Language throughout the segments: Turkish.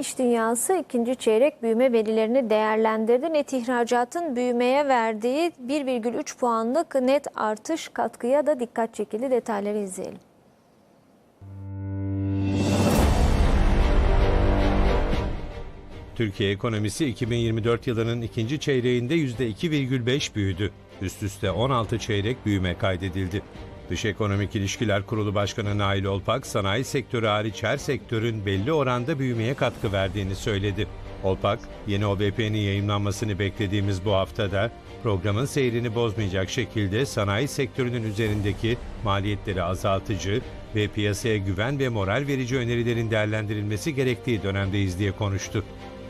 İş dünyası ikinci çeyrek büyüme verilerini değerlendirdi. Net ihracatın büyümeye verdiği 1,3 puanlık net artış katkıya da dikkat çekildi. Detayları izleyelim. Türkiye ekonomisi 2024 yılının ikinci çeyreğinde %2,5 büyüdü. Üst üste 16 çeyrek büyüme kaydedildi. Dış Ekonomik İlişkiler Kurulu Başkanı Nail Olpak, sanayi sektörü hariç her sektörün belli oranda büyümeye katkı verdiğini söyledi. Olpak, yeni OBP'nin yayınlanmasını beklediğimiz bu haftada programın seyrini bozmayacak şekilde sanayi sektörünün üzerindeki maliyetleri azaltıcı ve piyasaya güven ve moral verici önerilerin değerlendirilmesi gerektiği dönemdeyiz diye konuştu.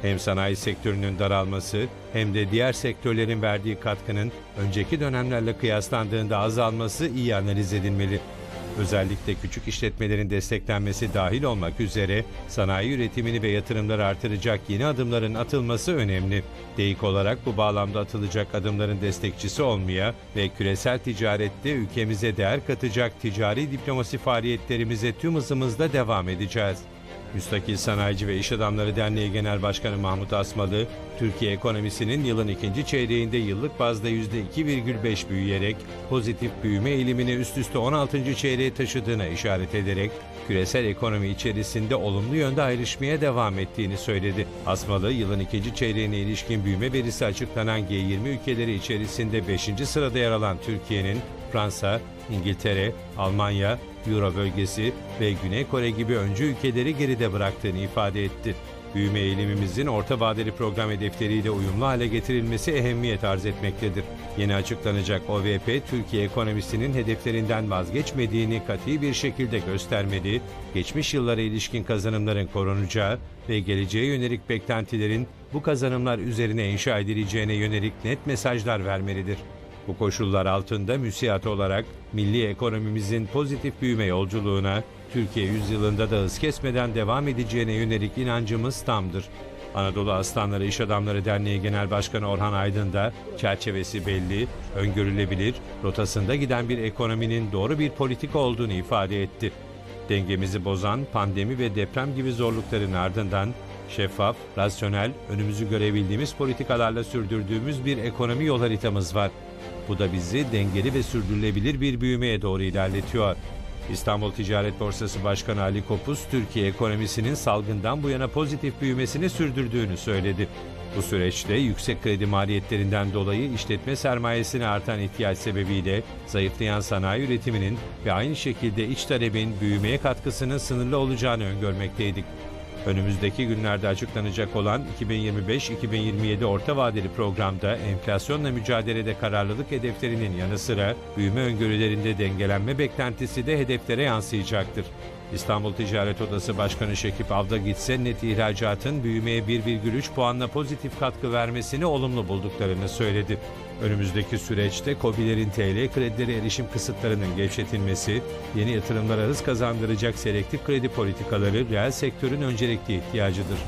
Hem sanayi sektörünün daralması hem de diğer sektörlerin verdiği katkının önceki dönemlerle kıyaslandığında azalması iyi analiz edilmeli. Özellikle küçük işletmelerin desteklenmesi dahil olmak üzere sanayi üretimini ve yatırımları artıracak yeni adımların atılması önemli. Deyik olarak bu bağlamda atılacak adımların destekçisi olmaya ve küresel ticarette ülkemize değer katacak ticari diplomasi faaliyetlerimize tüm hızımızla devam edeceğiz. Müstakil Sanayici ve İş Adamları Derneği Genel Başkanı Mahmut Asmalı, Türkiye ekonomisinin yılın ikinci çeyreğinde yıllık bazda %2,5 büyüyerek pozitif büyüme eğilimini üst üste 16. çeyreğe taşıdığına işaret ederek küresel ekonomi içerisinde olumlu yönde ayrışmaya devam ettiğini söyledi. Asmalı, yılın ikinci çeyreğine ilişkin büyüme verisi açıklanan G20 ülkeleri içerisinde 5. sırada yer alan Türkiye'nin Fransa, İngiltere, Almanya, Euro bölgesi ve Güney Kore gibi öncü ülkeleri geride bıraktığını ifade etti. Büyüme eğilimimizin orta vadeli program hedefleriyle uyumlu hale getirilmesi ehemmiyet arz etmektedir. Yeni açıklanacak OVP, Türkiye ekonomisinin hedeflerinden vazgeçmediğini katı bir şekilde göstermeli, geçmiş yıllara ilişkin kazanımların korunacağı ve geleceğe yönelik beklentilerin bu kazanımlar üzerine inşa edileceğine yönelik net mesajlar vermelidir. Bu koşullar altında müsiat olarak milli ekonomimizin pozitif büyüme yolculuğuna Türkiye yüzyılında da hız kesmeden devam edeceğine yönelik inancımız tamdır. Anadolu Aslanları İş Adamları Derneği Genel Başkanı Orhan Aydın da çerçevesi belli, öngörülebilir, rotasında giden bir ekonominin doğru bir politika olduğunu ifade etti. Dengemizi bozan pandemi ve deprem gibi zorlukların ardından şeffaf, rasyonel, önümüzü görebildiğimiz politikalarla sürdürdüğümüz bir ekonomi yol haritamız var. Bu da bizi dengeli ve sürdürülebilir bir büyümeye doğru ilerletiyor. İstanbul Ticaret Borsası Başkanı Ali Kopuz, Türkiye ekonomisinin salgından bu yana pozitif büyümesini sürdürdüğünü söyledi. Bu süreçte yüksek kredi maliyetlerinden dolayı işletme sermayesine artan ihtiyaç sebebiyle zayıflayan sanayi üretiminin ve aynı şekilde iç talebin büyümeye katkısının sınırlı olacağını öngörmekteydik. Önümüzdeki günlerde açıklanacak olan 2025-2027 orta vadeli programda enflasyonla mücadelede kararlılık hedeflerinin yanı sıra büyüme öngörülerinde dengelenme beklentisi de hedeflere yansıyacaktır. İstanbul Ticaret Odası Başkanı Şekip Avda gitse net ihracatın büyümeye 1,3 puanla pozitif katkı vermesini olumlu bulduklarını söyledi. Önümüzdeki süreçte KOBİ'lerin TL kredileri erişim kısıtlarının gevşetilmesi, yeni yatırımlara hız kazandıracak selektif kredi politikaları reel sektörün öncelikli ihtiyacıdır.